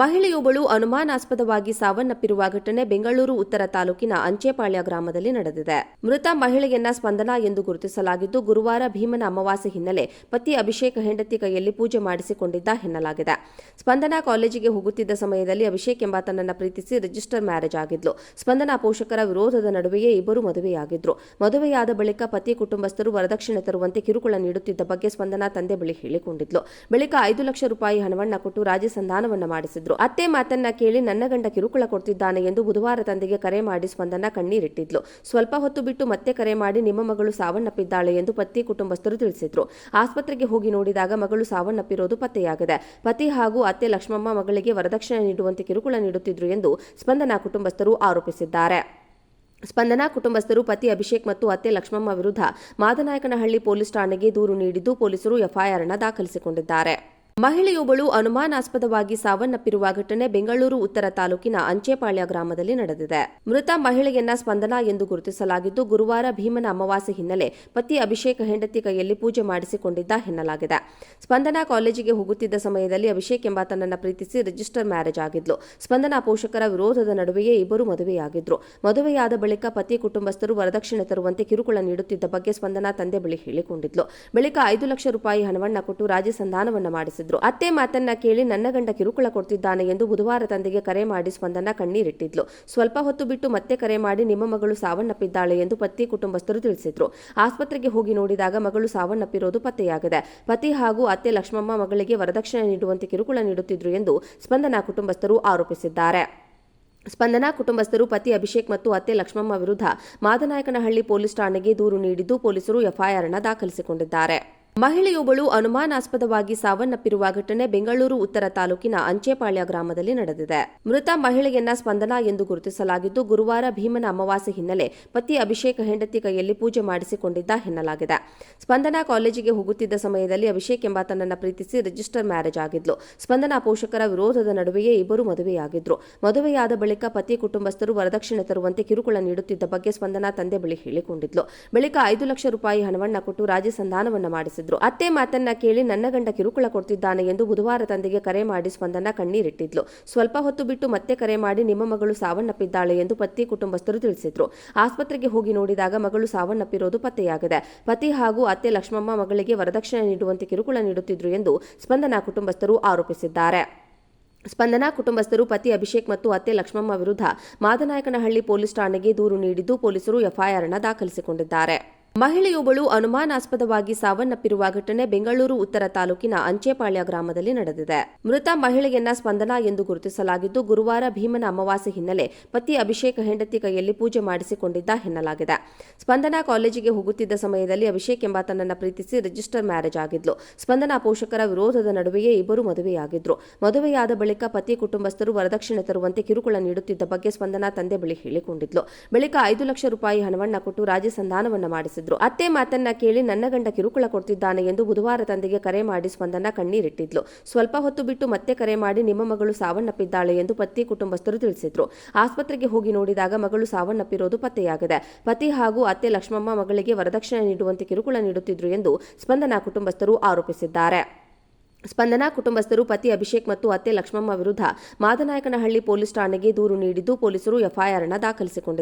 ಮಹಿಳೆಯೊಬ್ಬಳು ಅನುಮಾನಾಸ್ಪದವಾಗಿ ಸಾವನ್ನಪ್ಪಿರುವ ಘಟನೆ ಬೆಂಗಳೂರು ಉತ್ತರ ತಾಲೂಕಿನ ಅಂಚೆಪಾಳ್ಯ ಗ್ರಾಮದಲ್ಲಿ ನಡೆದಿದೆ. ಮೃತ ಮಹಿಳೆಯನ್ನ ಸ್ಪಂದನಾ ಎಂದು ಗುರುತಿಸಲಾಗಿದ್ದು, ಗುರುವಾರ ಭೀಮನ ಅಮಾವಾಸ್ಯೆ ಹಿನ್ನೆಲೆ ಪತಿ ಅಭಿಷೇಕ್ ಹೆಂಡತಿ ಕೈಯಲ್ಲಿ ಪೂಜೆ ಮಾಡಿಸಿಕೊಂಡಿದ್ದ ಹೆನ್ನಲಾಗಿದೆ ಸ್ಪಂದನಾ ಕಾಲೇಜಿಗೆ ಹೋಗುತ್ತಿದ್ದ ಸಮಯದಲ್ಲಿ ಅಭಿಷೇಕ್ ಎಂಬಾತನನ್ನ ಪ್ರೀತಿಸಿ ರಿಜಿಸ್ಟರ್ ಮ್ಯಾರೇಜ್ ಆಗಿದ್ಲು. ಸ್ಪಂದನಾ ಪೋಷಕರ ವಿರೋಧದ ನಡುವೆಯೇ ಇಬ್ಬರು ಮದುವೆಯಾಗಿದ್ರು. ಮದುವೆಯಾದ ಬಳಿಕ ಪತಿ ಕುಟುಂಬಸ್ಥರು ವರದಕ್ಷಿಣೆ ತರುವಂತೆ ಕಿರುಕುಳ ನೀಡುತ್ತಿದ್ದ ಬಗ್ಗೆ ಸ್ಪಂದನಾ ತಂದೆ ಬಳಿ ಹೇಳಿಕೊಂಡಿದ್ಲು. ಬಳಿಕ ಐದು ಲಕ್ಷ ರೂಪಾಯಿ ಹಣವನ್ನ ಕೊಟ್ಟು ರಾಜಿ ಸಂಧಾನವನ್ನ ಅತ್ತೆ ಮಾತನ್ನ ಕೇಳಿ ನನ್ನ ಗಂಡ ಕಿರುಕುಳ ಕೊಡ್ತಿದ್ದಾನೆ ಎಂದು ಬುಧವಾರ ತಂದೆಗೆ ಕರೆ ಮಾಡಿ ಸ್ಪಂದನ ಕಣ್ಣೀರಿಟ್ಟಿದ್ಲು. ಸ್ವಲ್ಪ ಹೊತ್ತು ಬಿಟ್ಟು ಮತ್ತೆ ಕರೆ ಮಾಡಿ ನಿಮ್ಮ ಮಗಳು ಸಾವನ್ನಪ್ಪಿದ್ದಾಳೆ ಎಂದು ಪತಿ ಕುಟುಂಬಸ್ಥರು ತಿಳಿಸಿದ್ರು. ಆಸ್ಪತ್ರೆಗೆ ಹೋಗಿ ನೋಡಿದಾಗ ಮಗಳು ಸಾವನ್ನಪ್ಪಿರೋದು ಪತ್ತೆಯಾಗಿದೆ. ಪತಿ ಹಾಗೂ ಅತ್ತೆ ಲಕ್ಷ್ಮಮ್ಮ ಮಗಳಿಗೆ ವರದಕ್ಷಿಣೆ ನೀಡುವಂತೆ ಕಿರುಕುಳ ನೀಡುತ್ತಿದ್ರು ಎಂದು ಸ್ಪಂದನ ಕುಟುಂಬಸ್ಥರು ಆರೋಪಿಸಿದ್ದಾರೆ. ಸ್ಪಂದನಾ ಕುಟುಂಬಸ್ಥರು ಪತಿ ಅಭಿಷೇಕ್ ಮತ್ತು ಅತ್ತೆ ಲಕ್ಷ್ಮಮ್ಮ ವಿರುದ್ಧ ಮಾದನಾಯಕನಹಳ್ಳಿ ಪೊಲೀಸ್ ಠಾಣೆಗೆ ದೂರು ನೀಡಿದ್ದು ಪೊಲೀಸರು ಎಫ್ಐಆರ್ನ ದಾಖಲಿಸಿಕೊಂಡಿದ್ದಾರೆ. ಮಹಿಳೆಯೊಬ್ಬಳು ಅನುಮಾನಾಸ್ಪದವಾಗಿ ಸಾವನ್ನಪ್ಪಿರುವ ಘಟನೆ ಬೆಂಗಳೂರು ಉತ್ತರ ತಾಲೂಕಿನ ಅಂಚೆಪಾಳ್ಯ ಗ್ರಾಮದಲ್ಲಿ ನಡೆದಿದೆ. ಮೃತ ಮಹಿಳೆಯನ್ನ ಸ್ಪಂದನಾ ಎಂದು ಗುರುತಿಸಲಾಗಿದ್ದು, ಗುರುವಾರ ಭೀಮನ ಅಮಾವಾಸ್ಯೆ ಹಿನ್ನೆಲೆ ಪತಿ ಅಭಿಷೇಕ ಹೆಂಡತಿ ಕೈಯಲ್ಲಿ ಪೂಜೆ ಮಾಡಿಸಿಕೊಂಡಿದ್ದ ಎನ್ನಲಾಗಿದೆ. ಸ್ಪಂದನಾ ಕಾಲೇಜಿಗೆ ಹೋಗುತ್ತಿದ್ದ ಸಮಯದಲ್ಲಿ ಅಭಿಷೇಕ್ ಎಂಬಾತನನ್ನ ಪ್ರೀತಿಸಿ ರಿಜಿಸ್ಟರ್ ಮ್ಯಾರೇಜ್ ಆಗಿದ್ಲು. ಸ್ಪಂದನಾ ಪೋಷಕರ ವಿರೋಧದ ನಡುವೆಯೇ ಇಬ್ಬರು ಮದುವೆಯಾಗಿದ್ರು. ಮದುವೆಯಾದ ಬಳಿಕ ಪತಿ ಕುಟುಂಬಸ್ಥರು ವರದಕ್ಷಿಣೆ ತರುವಂತೆ ಕಿರುಕುಳ ನೀಡುತ್ತಿದ್ದ ಬಗ್ಗೆ ಸ್ಪಂದನಾ ತಂದೆ ಬಳಿ ಹೇಳಿಕೊಂಡಿದ್ಲು. ಬಳಿಕ ಐದು ಲಕ್ಷ ರೂಪಾಯಿ ಹಣವನ್ನ ಕೊಟ್ಟು ರಾಜಿ ಸಂಧಾನವನ್ನ ಅತ್ತೆ ಮಾತನ್ನ ಕೇಳಿ ನನ್ನ ಗಂಡ ಕಿರುಕುಳ ಕೊಡ್ತಿದ್ದಾನೆ ಎಂದು ಬುಧವಾರ ತಂದೆಗೆ ಕರೆ ಮಾಡಿ ಸ್ಪಂದನ ಕಣ್ಣೀರಿಟ್ಟಿದ್ಲು. ಸ್ವಲ್ಪ ಹೊತ್ತು ಬಿಟ್ಟು ಮತ್ತೆ ಕರೆ ಮಾಡಿ ನಿಮ್ಮ ಮಗಳು ಸಾವನ್ನಪ್ಪಿದ್ದಾಳೆ ಎಂದು ಪತಿ ಕುಟುಂಬಸ್ಥರು ತಿಳಿಸಿದ್ರು. ಆಸ್ಪತ್ರೆಗೆ ಹೋಗಿ ನೋಡಿದಾಗ ಮಗಳು ಸಾವನ್ನಪ್ಪಿರೋದು ಪತ್ತೆಯಾಗಿದೆ. ಪತಿ ಹಾಗೂ ಅತ್ತೆ ಲಕ್ಷ್ಮಮ್ಮ ಮಗಳಿಗೆ ವರದಕ್ಷಿಣೆ ನೀಡುವಂತೆ ಕಿರುಕುಳ ನೀಡುತ್ತಿದ್ರು ಎಂದು ಸ್ಪಂದನ ಕುಟುಂಬಸ್ಥರು ಆರೋಪಿಸಿದ್ದಾರೆ. ಸ್ಪಂದನಾ ಕುಟುಂಬಸ್ಥರು ಪತಿ ಅಭಿಷೇಕ್ ಮತ್ತು ಅತ್ತೆ ಲಕ್ಷ್ಮಮ್ಮ ವಿರುದ್ಧ ಮಾದನಾಯಕನಹಳ್ಳಿ ಪೊಲೀಸ್ ಠಾಣೆಗೆ ದೂರು ನೀಡಿದ್ದು ಪೊಲೀಸರು ಎಫ್ಐಆರ್ನ ದಾಖಲಿಸಿಕೊಂಡಿದ್ದಾರೆ. ಮಹಿಳೆಯೊಬ್ಬಳು ಅನುಮಾನಾಸ್ಪದವಾಗಿ ಸಾವನ್ನಪ್ಪಿರುವ ಘಟನೆ ಬೆಂಗಳೂರು ಉತ್ತರ ತಾಲೂಕಿನ ಅಂಚೆಪಾಳ್ಯ ಗ್ರಾಮದಲ್ಲಿ ನಡೆದಿದೆ. ಮೃತ ಮಹಿಳೆಯನ್ನ ಸ್ಪಂದನಾ ಎಂದು ಗುರುತಿಸಲಾಗಿದ್ದು, ಗುರುವಾರ ಭೀಮನ ಅಮಾವಾಸ್ಯೆ ಹಿನ್ನೆಲೆ ಪತಿ ಅಭಿಷೇಕ್ ಹೆಂಡತಿ ಕೈಯಲ್ಲಿ ಪೂಜೆ ಮಾಡಿಸಿಕೊಂಡಿದ್ದ ಎನ್ನಲಾಗಿದೆ ಸ್ಪಂದನಾ ಕಾಲೇಜಿಗೆ ಹೋಗುತ್ತಿದ್ದ ಸಮಯದಲ್ಲಿ ಅಭಿಷೇಕ್ ಎಂಬಾತನನ್ನ ಪ್ರೀತಿಸಿ ರಿಜಿಸ್ಟರ್ ಮ್ಯಾರೇಜ್ ಆಗಿದ್ಲು. ಸ್ಪಂದನಾ ಪೋಷಕರ ವಿರೋಧದ ನಡುವೆಯೇ ಇಬ್ಬರು ಮದುವೆಯಾಗಿದ್ರು. ಮದುವೆಯಾದ ಬಳಿಕ ಪತಿ ಕುಟುಂಬಸ್ಥರು ವರದಕ್ಷಿಣೆ ತರುವಂತೆ ಕಿರುಕುಳ ನೀಡುತ್ತಿದ್ದ ಬಗ್ಗೆ ಸ್ಪಂದನಾ ತಂದೆ ಬಳಿ ಹೇಳಿಕೊಂಡಿದ್ಲು. ಬಳಿಕ ಐದು ಲಕ್ಷ ರೂಪಾಯಿ ಹಣವನ್ನ ಕೊಟ್ಟು ರಾಜಿ ಸಂಧಾನವನ್ನ ಅತ್ತೆ ಮಾತನ್ನ ಕೇಳಿ ನನ್ನ ಗಂಡ ಕಿರುಕುಳ ಕೊಡ್ತಿದ್ದಾನೆ ಎಂದು ಬುಧವಾರ ತಂದೆಗೆ ಕರೆ ಮಾಡಿ ಸ್ಪಂದನ ಕಣ್ಣೀರಿಟ್ಟಿದ್ಲು. ಸ್ವಲ್ಪ ಹೊತ್ತು ಬಿಟ್ಟು ಮತ್ತೆ ಕರೆ ಮಾಡಿ ನಿಮ್ಮ ಮಗಳು ಸಾವನ್ನಪ್ಪಿದ್ದಾಳೆ ಎಂದು ಪತಿ ಕುಟುಂಬಸ್ಥರು ತಿಳಿಸಿದ್ರು. ಆಸ್ಪತ್ರೆಗೆ ಹೋಗಿ ನೋಡಿದಾಗ ಮಗಳು ಸಾವನ್ನಪ್ಪಿರೋದು ಪತ್ತೆಯಾಗಿದೆ. ಪತಿ ಹಾಗೂ ಅತ್ತೆ ಲಕ್ಷ್ಮಮ್ಮ ಮಗಳಿಗೆ ವರದಕ್ಷಿಣೆ ನೀಡುವಂತೆ ಕಿರುಕುಳ ನೀಡುತ್ತಿದ್ರು ಎಂದು ಸ್ಪಂದನ ಕುಟುಂಬಸ್ಥರು ಆರೋಪಿಸಿದ್ದಾರೆ. ಸ್ಪಂದನಾ ಕುಟುಂಬಸ್ಥರು ಪತಿ ಅಭಿಷೇಕ್ ಮತ್ತು ಅತ್ತೆ ಲಕ್ಷ್ಮಮ್ಮ ವಿರುದ್ಧ ಮಾದನಾಯಕನಹಳ್ಳಿ ಪೊಲೀಸ್ ಠಾಣೆಗೆ ದೂರು ನೀಡಿದ್ದು ಪೊಲೀಸರು ಎಫ್ಐಆರ್ನ ದಾಖಲಿಸಿಕೊಂಡಿದ್ದಾರೆ. ಮಹಿಳೆಯೊಬ್ಬಳು ಅನುಮಾನಾಸ್ಪದವಾಗಿ ಸಾವನ್ನಪ್ಪಿರುವ ಘಟನೆ ಬೆಂಗಳೂರು ಉತ್ತರ ತಾಲೂಕಿನ ಅಂಚೆಪಾಳ್ಯ ಗ್ರಾಮದಲ್ಲಿ ನಡೆದಿದೆ. ಮೃತ ಮಹಿಳೆಯನ್ನ ಸ್ಪಂದನಾ ಎಂದು ಗುರುತಿಸಲಾಗಿದ್ದು, ಗುರುವಾರ ಭೀಮನ ಅಮಾವಾಸ್ಯೆ ಹಿನ್ನೆಲೆ ಪತಿ ಅಭಿಷೇಕ್ ಹೆಂಡತಿ ಕೈಯಲ್ಲಿ ಪೂಜೆ ಮಾಡಿಸಿಕೊಂಡಿದ್ದ ಎನ್ನಲಾಗಿದೆ ಸ್ಪಂದನಾ ಕಾಲೇಜಿಗೆ ಹೋಗುತ್ತಿದ್ದ ಸಮಯದಲ್ಲಿ ಅಭಿಷೇಕ್ ಎಂಬಾತನನ್ನ ಪ್ರೀತಿಸಿ ರಿಜಿಸ್ಟರ್ ಮ್ಯಾರೇಜ್ ಆಗಿದ್ಲು. ಸ್ಪಂದನಾ ಪೋಷಕರ ವಿರೋಧದ ನಡುವೆಯೇ ಇಬ್ಬರು ಮದುವೆಯಾಗಿದ್ರು. ಮದುವೆಯಾದ ಬಳಿಕ ಪತಿ ಕುಟುಂಬಸ್ಥರು ವರದಕ್ಷಿಣೆ ತರುವಂತೆ ಕಿರುಕುಳ ನೀಡುತ್ತಿದ್ದ ಬಗ್ಗೆ ಸ್ಪಂದನಾ ತಂದೆ ಬಳಿ ಹೇಳಿಕೊಂಡಿದ್ಲು. ಬಳಿಕ ಐದು ಲಕ್ಷ ರೂಪಾಯಿ ಹಣವನ್ನ ಕೊಟ್ಟು ರಾಜಿ ಸಂಧಾನವನ್ನ ಅತ್ತೆ ಮಾತನ್ನ ಕೇಳಿ ನನ್ನ ಗಂಡ ಕಿರುಕುಳ ಕೊಡ್ತಿದ್ದಾನೆ ಎಂದು ಬುಧವಾರ ತಂದೆಗೆ ಕರೆ ಮಾಡಿ ಸ್ಪಂದನ ಕಣ್ಣೀರಿಟ್ಟಿದ್ಲು. ಸ್ವಲ್ಪ ಹೊತ್ತು ಬಿಟ್ಟು ಮತ್ತೆ ಕರೆ ಮಾಡಿ ನಿಮ್ಮ ಮಗಳು ಸಾವನ್ನಪ್ಪಿದ್ದಾಳೆ ಎಂದು ಪತಿ ಕುಟುಂಬಸ್ಥರು ತಿಳಿಸಿದ್ರು. ಆಸ್ಪತ್ರೆಗೆ ಹೋಗಿ ನೋಡಿದಾಗ ಮಗಳು ಸಾವನ್ನಪ್ಪಿರೋದು ಪತ್ತೆಯಾಗಿದೆ. ಪತಿ ಹಾಗೂ ಅತ್ತೆ ಲಕ್ಷ್ಮಮ್ಮ ಮಗಳಿಗೆ ವರದಕ್ಷಿಣೆ ನೀಡುವಂತೆ ಕಿರುಕುಳ ನೀಡುತ್ತಿದ್ರು ಎಂದು ಸ್ಪಂದನ ಕುಟುಂಬಸ್ಥರು ಆರೋಪಿಸಿದ್ದಾರೆ. ಸ್ಪಂದನಾ ಕುಟುಂಬಸ್ಥರು ಪತಿ ಅಭಿಷೇಕ್ ಮತ್ತು ಅತ್ತೆ ಲಕ್ಷ್ಮಮ್ಮ ವಿರುದ್ಧ ಮಾದನಾಯಕನಹಳ್ಳಿ ಪೊಲೀಸ್ ಠಾಣೆಗೆ ದೂರು ನೀಡಿದ್ದು ಪೊಲೀಸರು ಎಫ್ಐಆರ್ನ ದಾಖಲಿಸಿಕೊಂಡಿದ್ದಾರೆ.